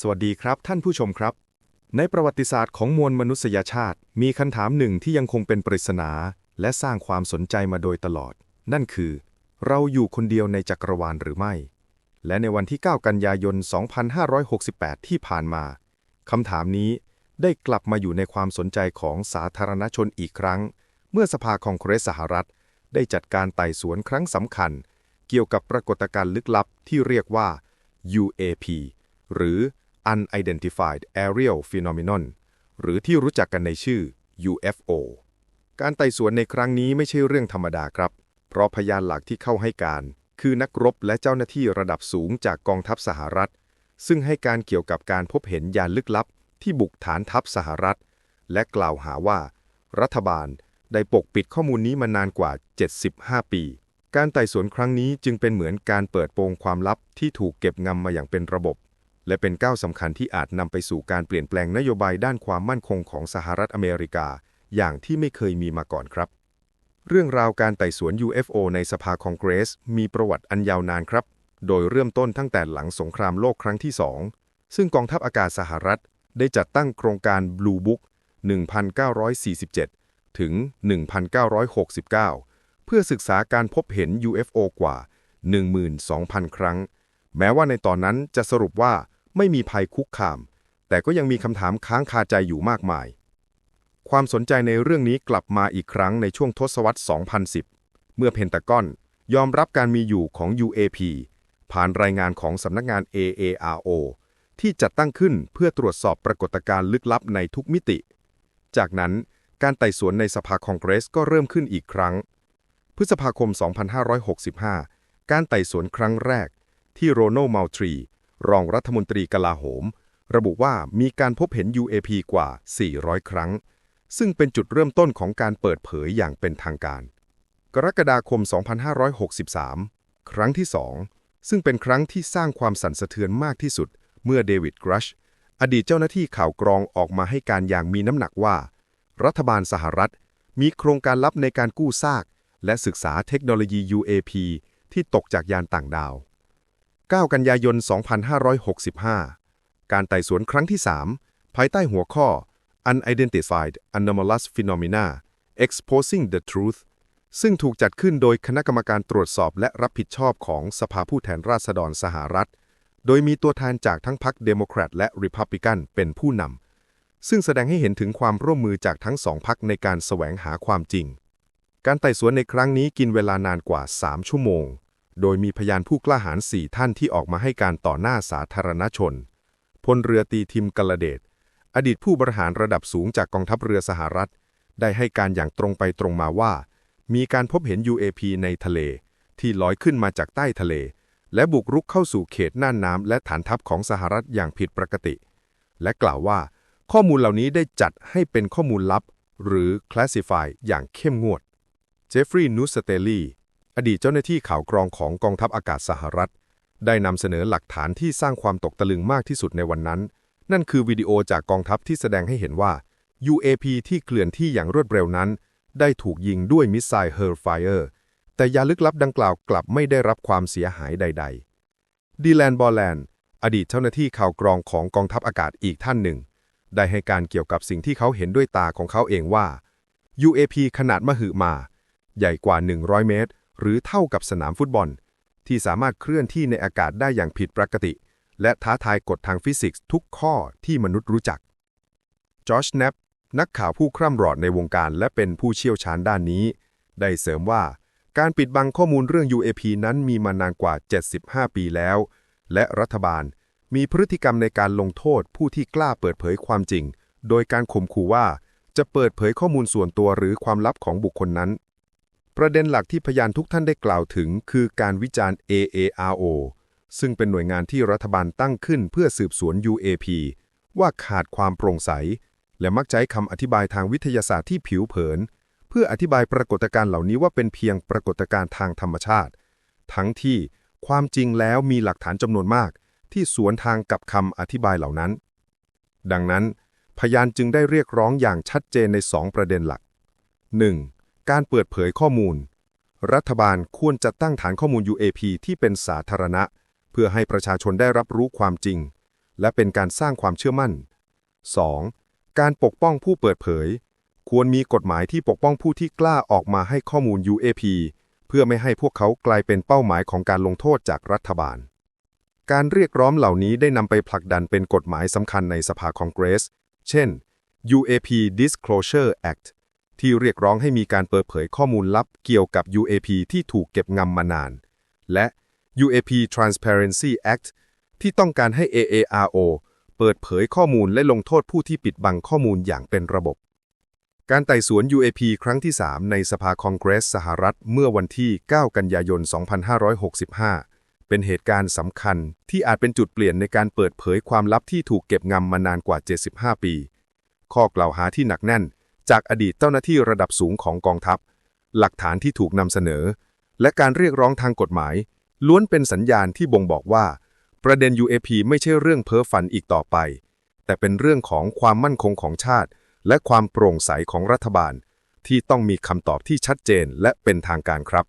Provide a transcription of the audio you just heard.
สวัสดีครับท่านผู้ชมครับ ในประวัติศาสตร์ของมวลมนุษยชาติ มีคำถามหนึ่งที่ยังคงเป็นปริศนา และสร้างความสนใจมาโดยตลอด นั่นคือ เราอยู่คนเดียวในจักรวาลหรือไม่ และในวันที่ 9 กันยายน 2568 ที่ผ่านมาคำถามนี้ได้กลับมาอยู่ในความสนใจของสาธารณชนอีกครั้ง เมื่อสภาคองเกรสสหรัฐ ได้จัดการไต่สวนครั้งสำคัญ เกี่ยวกับปรากฏการณ์ลึกลับที่เรียกว่า UAP หรือ Unidentified Aerial Phenomenon หรือที่รู้จักกันในชื่อ UFO การไต่สวนในครั้งนี้ไม่ใช่เรื่องธรรมดาครับ เพราะพยานหลักที่เข้าให้การ คือนักรบและเจ้าหน้าที่ระดับสูงจากกองทัพสหรัฐ ซึ่งให้การเกี่ยวกับการพบเห็นยานลึกลับ ที่บุกฐานทัพสหรัฐ และกล่าวหาว่า รัฐบาลได้ปกปิดข้อมูลนี้มานานกว่า 75 ปี การไต่สวนครั้งนี้จึงเป็นเหมือนการเปิดโปงความลับที่ถูกเก็บงำมาอย่างเป็นระบบ และเป็นก้าวสำคัญที่อาจนำไปสู่การเปลี่ยนแปลงนโยบายด้านความมั่นคงของสหรัฐอเมริกา อย่างที่ไม่เคยมีมาก่อนครับ เรื่องราวการไต่สวน UFO ในสภาคองเกรส มีประวัติอันยาวนานครับ โดยเริ่มต้นตั้งแต่หลังสงครามโลกครั้งที่ 2 ซึ่งกองทัพอากาศสหรัฐ ได้จัดตั้งโครงการ Blue Book 1947 ถึง 1969 เพื่อศึกษาการพบเห็น UFO กว่า 12,000 ครั้ง แม้ว่าในตอนนั้นจะสรุปว่า ไม่มีภัยคุกคาม แต่ก็ยังมีคำถามค้างคาใจอยู่มากมาย ความสนใจในเรื่องนี้กลับมาอีกครั้งในช่วงทศวรรษ 2010 เมื่อเพนตากอนยอมรับการมีอยู่ของ UAP ผ่านรายงานของสำนักงาน AARO ที่จัดตั้งขึ้นเพื่อตรวจสอบปรากฏการณ์ลึกลับในทุกมิติ จากนั้นการไต่สวนในสภาคองเกรสก็เริ่มขึ้นอีกครั้ง พฤษภาคม 2565 การไต่สวนครั้งแรกที่โรนัลมัลทรี รองรัฐมนตรีกลาโหม ระบุว่ามีการพบเห็น UAP กว่า 400 ครั้ง ซึ่งเป็นจุดเริ่มต้นของการเปิดเผยอย่างเป็นทางการ กรกฎาคม 2563 ครั้งที่ 2 ซึ่งเป็นครั้งที่สร้างความสั่นสะเทือนมากที่สุด เมื่อเดวิดกรัช อดีตเจ้าหน้าที่ข่าวกรองออกมาให้การอย่างมีน้ำหนักว่า รัฐบาลสหรัฐ มีโครงการลับในการกู้ซาก และศึกษาเทคโนโลยี UAP ที่ตกจากยานต่างดาว 9 กันยายน 2565 การไต่สวนครั้งที่ 3 ภายใต้หัวข้อ Unidentified Anomalous Phenomena Exposing the Truth ซึ่งถูกจัดขึ้นโดยคณะกรรมการตรวจสอบและรับผิดชอบของสภาผู้แทนราษฎรสหรัฐ โดยมีตัวแทนจากทั้งพรรคเดโมแครตและริพับลิกันเป็นผู้นำ ซึ่งแสดงให้เห็นถึงความร่วมมือจากทั้งสองพรรคในการแสวงหาความจริง การไต่สวนในครั้งนี้กินเวลานานกว่า 3 ชั่วโมง โดยมีพยานผู้กล้าหาญสี่ท่านที่ออกมาให้การต่อหน้าสาธารณชน พลเรือตีทิมกลเดช อดีตผู้บริหารระดับสูงจากกองทัพเรือสหรัฐ ได้ให้การอย่างตรงไปตรงมาว่า มีการพบเห็น UAP ในทะเล ที่ลอยขึ้นมาจากใต้ทะเล และบุกรุกเข้าสู่เขตน่านน้ำและฐานทัพของสหรัฐอย่างผิดปกติ และกล่าวว่า ข้อมูลเหล่านี้ได้จัดให้เป็นข้อมูลลับ หรือ classify อย่างเข้มงวด เจฟฟรีย์ นูสเตลลี อดีตเจ้าหน้าที่ข่าวกรองของกองทัพอากาศสหรัฐ ได้นำเสนอหลักฐานที่สร้างความตกตะลึงมากที่สุดในวันนั้น นั่นคือวิดีโอจากกองทัพที่แสดงให้เห็นว่า UAP ที่เคลื่อนที่อย่างรวดเร็วนั้น ได้ถูกยิงด้วยมิสไซล์เฮอร์ไฟเออร์แต่ยาลึกลับดังกล่าวกลับไม่ได้รับความเสียหายใด ๆ ดีแลนบอลแลนด์อดีตเจ้าหน้าที่ข่าวกรองของกองทัพอากาศอีกท่านหนึ่ง ได้ให้การเกี่ยวกับสิ่งที่เขาเห็นด้วยตาของเขาเองว่า UAP ขนาดมหึมา ใหญ่กว่า 100 เมตร หรือเท่ากับสนามฟุตบอล ที่สามารถเคลื่อนที่ในอากาศได้อย่างผิดปกติ และท้าทายกฎทางฟิสิกส์ทุกข้อที่มนุษย์รู้จักจอชแนปนักข่าวผู้คร่ำรอดในวงการและเป็นผู้เชี่ยวชาญด้านนี้ ได้เสริมว่า การปิดบังข้อมูลเรื่อง UAP นั้นมีมานานกว่า 75 ปีแล้ว และรัฐบาลมีพฤติกรรมในการลงโทษผู้ที่กล้าเปิดเผยความจริง โดยการข่มขู่ว่าจะเปิดเผยข้อมูลส่วนตัวหรือความลับของบุคคลนั้น ประเด็นหลักที่พยานทุกท่านได้กล่าวถึง คือการวิจารณ์ AARO ซึ่งเป็นหน่วยงานที่รัฐบาลตั้งขึ้นเพื่อสืบสวน UAP ว่าขาดความโปร่งใส และมักใช้คำอธิบายทางวิทยาศาสตร์ที่ผิวเผิน เพื่ออธิบายปรากฏการณ์เหล่านี้ว่าเป็นเพียงปรากฏการณ์ทางธรรมชาติ ทั้งที่ความจริงแล้วมีหลักฐานจำนวนมาก ที่สวนทางกับคำอธิบายเหล่านั้น ดังนั้น พยานจึงได้เรียกร้องอย่างชัดเจนในสองประเด็นหลัก 1. การเปิดเผยข้อมูล รัฐบาลควรจะตั้งฐานข้อมูล UAP ที่เป็นสาธารณะ เพื่อให้ประชาชนได้รับรู้ความจริง และเป็นการสร้างความเชื่อมั่น 2. การปกป้องผู้เปิดเผย ควรมีกฎหมายที่ปกป้องผู้ที่กล้าออกมาให้ข้อมูล UAP เพื่อไม่ให้พวกเขากลายเป็นเป้าหมายของการลงโทษจากรัฐบาล การเรียกร้องเหล่านี้ได้นำไปผลักดันเป็นกฎหมายสำคัญในสภาคองเกรส เช่น UAP Disclosure Act ที่เรียกร้องให้มีการเปิดเผยข้อมูลลับเกี่ยวกับ UAP ที่ถูกเก็บงำมานาน และ UAP Transparency Act ที่ต้องการให้ AARO เปิดเผยข้อมูลและลงโทษผู้ที่ปิดบังข้อมูลอย่างเป็นระบบ การไต่สวน UAP ครั้งที่ 3 ในสภาคองเกรสสหรัฐเมื่อวันที่ 9 กันยายน 2565 เป็นเหตุการณ์สำคัญที่อาจเป็นจุดเปลี่ยนในการเปิดเผยความลับที่ถูกเก็บงำมานานกว่า 75 ปี ข้อกล่าวหาที่หนักแน่น จากอดีตเจ้าหน้าที่ระดับสูงของกองทัพ หลักฐานที่ถูกนำเสนอ และการเรียกร้องทางกฎหมาย ล้วนเป็นสัญญาณที่บ่งบอกว่า ประเด็น UAP ไม่ใช่เรื่องเพ้อฝันอีกต่อไป แต่เป็นเรื่องของความมั่นคงของชาติ และความโปร่งใสของรัฐบาล ที่ต้องมีคำตอบที่ชัดเจนและเป็นทางการครับ